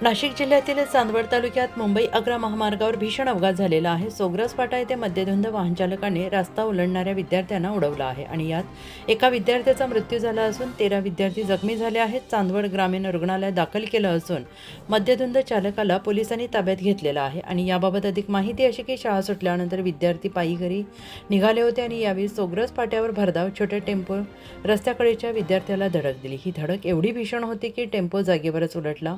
नाशिक जिल्ह्यातील चांदवड तालुक्यात मुंबई अकरा महामार्गावर भीषण अपघात झालेला आहे. सोग्रस फाटा येथे मध्यधुंद वाहनचालकाने रस्ता ओलांडणाऱ्या विद्यार्थ्यांना उडवला आहे आणि यात एका विद्यार्थ्याचा मृत्यू झाला असून तेरा विद्यार्थी जखमी झाले आहेत. चांदवड ग्रामीण रुग्णालयात दाखल केलं असून मध्यधुंद चालकाला पोलिसांनी ताब्यात घेतलेला आहे आणि याबाबत अधिक माहिती अशी की शाळा सुटल्यानंतर विद्यार्थी पायी घरी निघाले होते आणि यावेळी सोग्रस फाट्यावर भरधाव छोटे टेम्पो रस्त्याकडेच्या विद्यार्थ्याला धडक दिली. ही धडक एवढी भीषण होती की टेम्पो जागेवरच उलटला.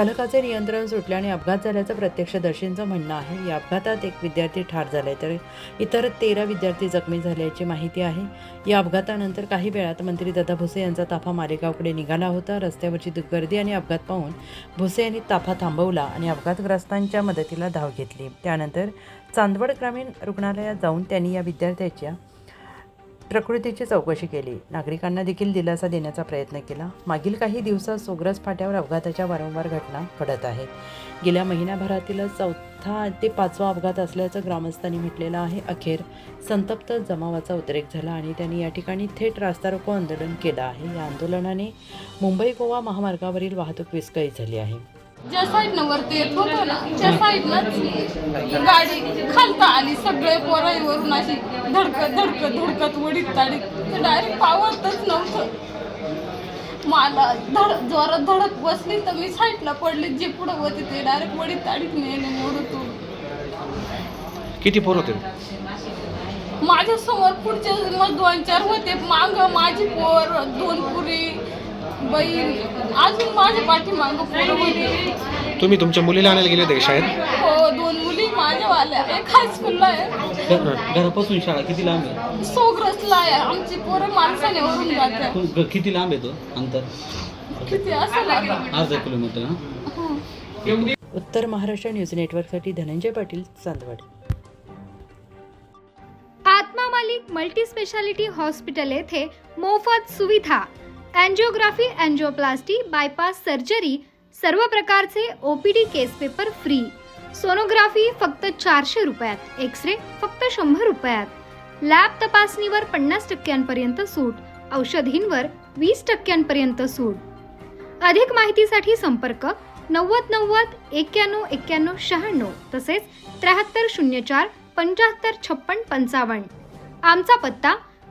चालकाचे नियंत्रण सुटल्याने अपघात झाल्याचं प्रत्यक्षदर्शींचं म्हणणं आहे. या अपघातात एक विद्यार्थी ठार झालाय तर इतर तेरा विद्यार्थी जखमी झाल्याची माहिती आहे. या अपघातानंतर काही वेळात मंत्री दादा भुसे यांचा ताफा मालेगावकडे निघाला होता. रस्त्यावरची दु- गर्दी आणि अपघात पाहून भुसे यांनी ताफा थांबवला आणि अपघातग्रस्तांच्या मदतीला धाव घेतली. त्यानंतर चांदवड ग्रामीण रुग्णालयात जाऊन त्यांनी या विद्यार्थ्याच्या प्रकृतीची चौकशी केली. नागरिकांना देखील दिलासा देण्याचा प्रयत्न केला. मागील काही दिवसात सोग्रस फाट्यावर अपघाताच्या वारंवार घटना घडत आहेत गेल्या महिन्याभरातीलच चौथा ते पाचवा अपघात असल्याचं ग्रामस्थांनी म्हटलेलं आहे. अखेर संतप्त जमावाचा उद्रेक झाला आणि त्यांनी या ठिकाणी थेट रास्ता रोको आंदोलन केलं आहे. या आंदोलनाने मुंबई गोवा महामार्गावरील वाहतूक विस्कळीत झाली आहे. ज्या साईडनं वरती येत होतो ना त्या साईडनंच गाडी खालता आली. सगळे पोराईवरून अशी धडकत धडकत धडकत वडीत ताडीत. ते डायरेक्ट पावतच नव्हतं. मला धड जोरात धडक बसली तर मी साईडला पडले. जे पुढं होते ते डायरेक्ट वडीत ताडीत मेले मोडतो किती पोर होते? माझ्यासमोर पुढचे मग दोन चार होते. मांग माझी पोर दोन पुरी अजून माझ्या पाठीमाग पोर होते तुम्ही तुमच्या मुलीला आणायला गेले होते का शाळेत? हो दोन मुली माझ्यावाल्या एक हायस्कूलला आहे. घ- घरापासून शाळा किती लांब आहे? सोग्रसला आहे. आमची पोरं माणसाने वरून तू किती लांब आहे तो अंतर? किती? असं आता अर्धा किलोमीटर हा? उत्तर महाराष्ट्र न्यूज नेटवर्कसाठी Dhananjay Patil Chandwad. Atma Malik multi speciality hospital येथे मोफत सुविधा. अँजिओग्राफी अँजिओप्लास्टी बायपास सर्जरी सर्व प्रकारचे OPD case paper free sonography फक्त चारशे रुपयात. एक्स रे फक्त शंभर रुपयात. लॅब तपासणीवर पन्नास टक्क्यांपर्यंत सूट. औषधींवर वीस टक्क्यांपर्यंत सूट. अधिक माहितीसाठी संपर्क नव्वद नव्वद एक्क्याण्णव एक्क्याण्णव शहाण्णव तसेच त्र्याहत्तर शून्य चार पंच्याहत्तर छप्पन पंचावन्न. आमचा पत्ता